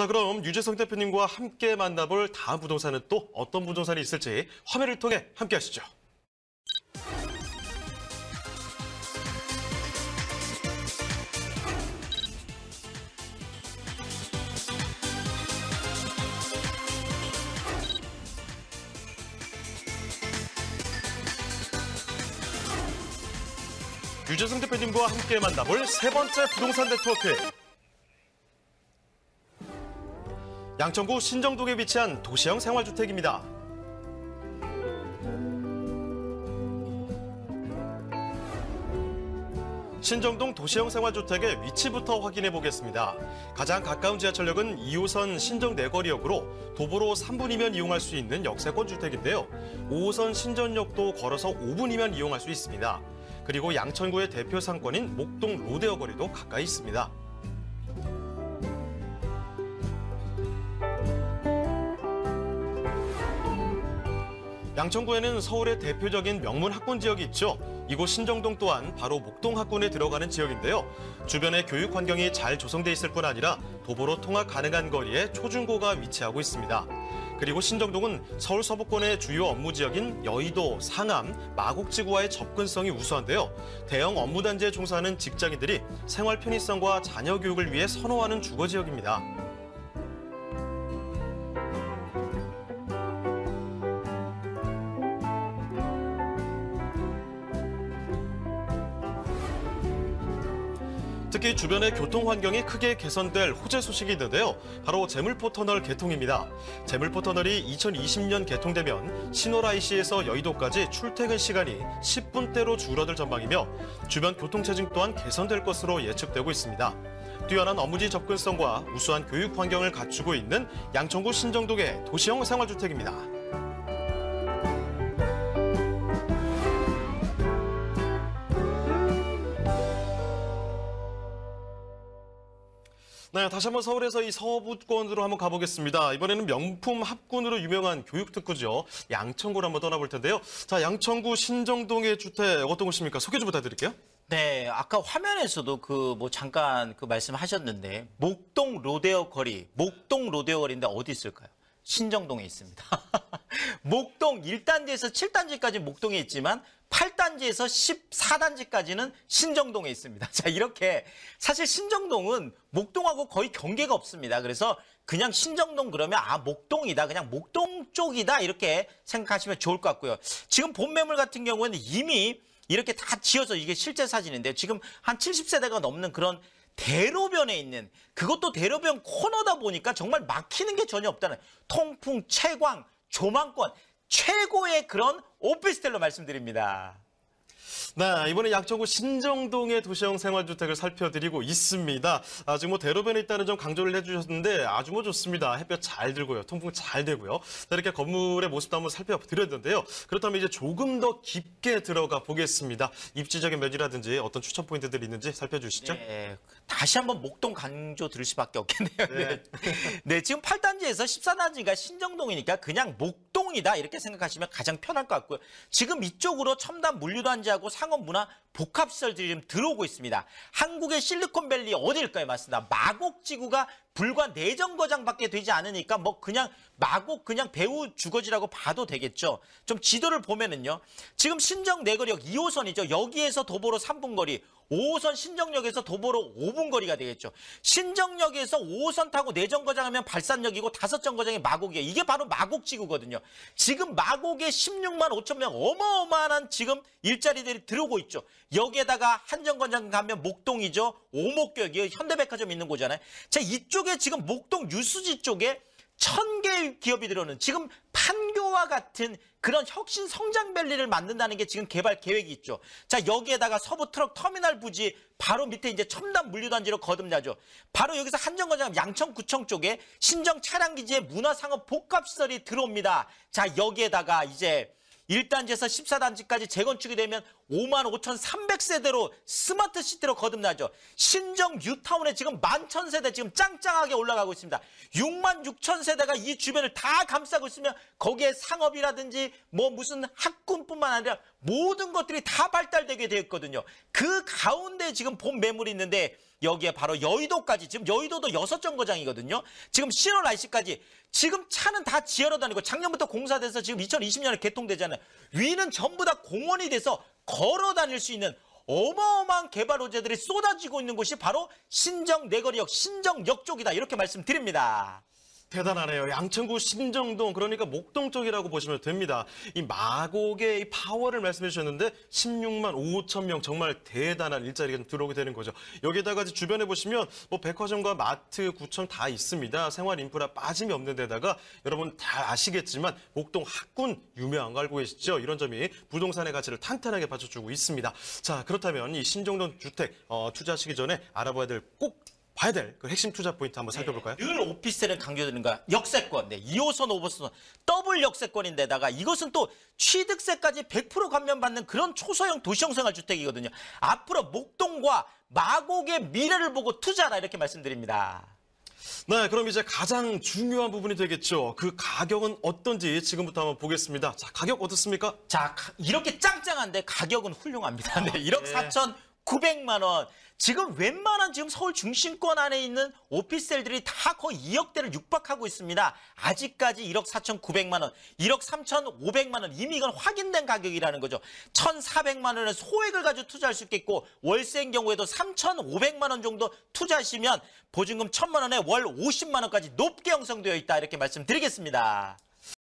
자, 그럼 유재성 대표님과 함께 만나볼 다음 부동산은 또 어떤 부동산이 있을지 화면을 통해 함께 하시죠. 유재성 대표님과 함께 만나볼 세 번째 부동산 네트워크. 양천구 신정동에 위치한 도시형 생활주택입니다. 신정동 도시형 생활주택의 위치부터 확인해 보겠습니다. 가장 가까운 지하철역은 2호선 신정 내거리역으로 도보로 3분이면 이용할 수 있는 역세권 주택인데요. 5호선 신전역도 걸어서 5분이면 이용할 수 있습니다. 그리고 양천구의 대표 상권인 목동 로데어 거리도 가까이 있습니다. 양천구에는 서울의 대표적인 명문 학군 지역이 있죠. 이곳 신정동 또한 바로 목동 학군에 들어가는 지역인데요. 주변의 교육 환경이 잘 조성돼 있을 뿐 아니라 도보로 통학 가능한 거리에 초중고가 위치하고 있습니다. 그리고 신정동은 서울 서부권의 주요 업무 지역인 여의도, 상암, 마곡지구와의 접근성이 우수한데요. 대형 업무 단지에 종사하는 직장인들이 생활 편의성과 자녀 교육을 위해 선호하는 주거 지역입니다. 특히 주변의 교통 환경이 크게 개선될 호재 소식이 있는데요. 바로 제물포 터널 개통입니다. 제물포 터널이 2020년 개통되면 신호라이시에서 여의도까지 출퇴근 시간이 10분대로 줄어들 전망이며 주변 교통체증 또한 개선될 것으로 예측되고 있습니다. 뛰어난 업무지 접근성과 우수한 교육 환경을 갖추고 있는 양천구 신정동의 도시형 생활주택입니다. 네, 다시 한번 서울에서 이 서부권으로 한번 가보겠습니다. 이번에는 명품 합군으로 유명한 교육특구죠. 양천구로 한번 떠나볼 텐데요. 자, 양천구 신정동의 주택 어떤 곳입니까? 소개 좀 부탁드릴게요. 네, 아까 화면에서도 그 뭐 잠깐 그 말씀하셨는데 목동 로데오 거리, 목동 로데오 거리인데 어디 있을까요? 신정동에 있습니다. 목동 1단지에서 7단지까지 목동에 있지만 8단지에서 14단지까지는 신정동에 있습니다. 자, 이렇게 사실 신정동은 목동하고 거의 경계가 없습니다. 그래서 그냥 신정동 그러면 아, 목동이다. 그냥 목동 쪽이다. 이렇게 생각하시면 좋을 것 같고요. 지금 본 매물 같은 경우에는 이미 이렇게 다 지어져 이게 실제 사진인데 지금 한 70세대가 넘는 그런 대로변에 있는 그것도 대로변 코너다 보니까 정말 막히는 게 전혀 없다는 통풍, 채광, 조망권 최고의 그런 오피스텔로 말씀드립니다. 네, 이번에 양천구 신정동의 도시형 생활주택을 살펴드리고 있습니다. 아, 지금 뭐 대로변에 있다는 점 강조를 해주셨는데 아주 뭐 좋습니다. 햇볕 잘 들고요. 통풍 잘 되고요. 자, 이렇게 건물의 모습도 한번 살펴드렸는데요. 그렇다면 이제 조금 더 깊게 들어가 보겠습니다. 입지적인 매지라든지 어떤 추천 포인트들이 있는지 살펴주시죠. 네, 다시 한번 목동 강조 들을 수밖에 없겠네요. 네. 네. 네, 지금 8단지에서 14단지가 신정동이니까 그냥 목동이다 이렇게 생각하시면 가장 편할 것 같고요. 지금 이쪽으로 첨단 물류단지 하고 상업 문화 복합 시설들이 지금 들어오고 있습니다. 한국의 실리콘밸리 어디일까요? 맞습니다. 마곡지구가 불과 내정거장밖에 되지 않으니까 뭐 그냥 마곡 그냥 배우 주거지라고 봐도 되겠죠. 좀 지도를 보면은요. 지금 신정 내거리역 2호선이죠. 여기에서 도보로 3분 거리, 5호선 신정역에서 도보로 5분 거리가 되겠죠. 신정역에서 5호선 타고 내정거장 하면 발산역이고 다섯 정거장이 마곡이에요. 이게 바로 마곡지구거든요. 지금 마곡에 16만 5천 명 어마어마한 지금 일자리들이 들어오고 있죠. 여기에다가 한정거장 가면 목동이죠. 오목격이 현대백화점 있는 곳잖아요. 자 이쪽에 지금 목동 유수지 쪽에 천개 기업이 들어오는 지금 판교와 같은 그런 혁신 성장 밸리를 만든다는 게 지금 개발 계획이 있죠. 자 여기에다가 서부 트럭 터미널 부지 바로 밑에 이제 첨단 물류단지로 거듭나죠. 바로 여기서 한정거장 양천구청 쪽에 신정 차량기지의 문화상업 복합시설이 들어옵니다. 자 여기에다가 이제 1단지에서 14단지까지 재건축이 되면 5만 5,300세대로 스마트 시티로 거듭나죠. 신정 뉴타운에 지금 11,000세대 지금 짱짱하게 올라가고 있습니다. 6만 6천 세대가 이 주변을 다 감싸고 있으면 거기에 상업이라든지 뭐 무슨 학군뿐만 아니라 모든 것들이 다 발달되게 되어 있거든요. 그 가운데 지금 본 매물이 있는데 여기에 바로 여의도까지 지금 여의도도 여섯 정거장이거든요. 지금 신월 날씨까지 지금 차는 다 지하로 다니고 작년부터 공사돼서 지금 2020년에 개통되잖아요. 위는 전부 다 공원이 돼서 걸어 다닐 수 있는 어마어마한 개발 호재들이 쏟아지고 있는 곳이 바로 신정 내거리역 신정역 쪽이다 이렇게 말씀드립니다. 대단하네요. 양천구 신정동 그러니까 목동 쪽이라고 보시면 됩니다. 이 마곡의 이 파워를 말씀해 주셨는데 16만 5천 명 정말 대단한 일자리가 좀 들어오게 되는 거죠. 여기다가 이제 주변에 보시면 뭐 백화점과 마트, 구청 다 있습니다. 생활 인프라 빠짐이 없는 데다가 여러분 다 아시겠지만 목동 학군 유명한 거 알고 계시죠? 이런 점이 부동산의 가치를 탄탄하게 받쳐주고 있습니다. 자 그렇다면 이 신정동 주택 어, 투자하시기 전에 알아봐야 될 꼭 봐야 될 그 핵심 투자 포인트 한번 살펴볼까요? 늘 오피스텔을 강조드리는 거야. 역세권. 네, 2호선, 5호선 더블 역세권인데다가 이것은 또 취득세까지 100% 감면받는 그런 초소형 도시형 생활 주택이거든요. 앞으로 목동과 마곡의 미래를 보고 투자하라 이렇게 말씀드립니다. 네, 그럼 이제 가장 중요한 부분이 되겠죠. 그 가격은 어떤지 지금부터 한번 보겠습니다. 자, 가격 어떻습니까? 자, 가- 이렇게 짱짱한데 가격은 훌륭합니다. 네, 1억 네. 4천 9백만 원. 지금 웬만한 지금 서울 중심권 안에 있는 오피스텔들이 다 거의 2억대를 육박하고 있습니다. 아직까지 1억 4천 9백만 원, 1억 3천 5백만 원 이미 이건 확인된 가격이라는 거죠. 1,400만 원은 소액을 가지고 투자할 수 있겠고 월세인 경우에도 3,500만 원 정도 투자하시면 보증금 1,000만 원에 월 50만 원까지 높게 형성되어 있다 이렇게 말씀드리겠습니다.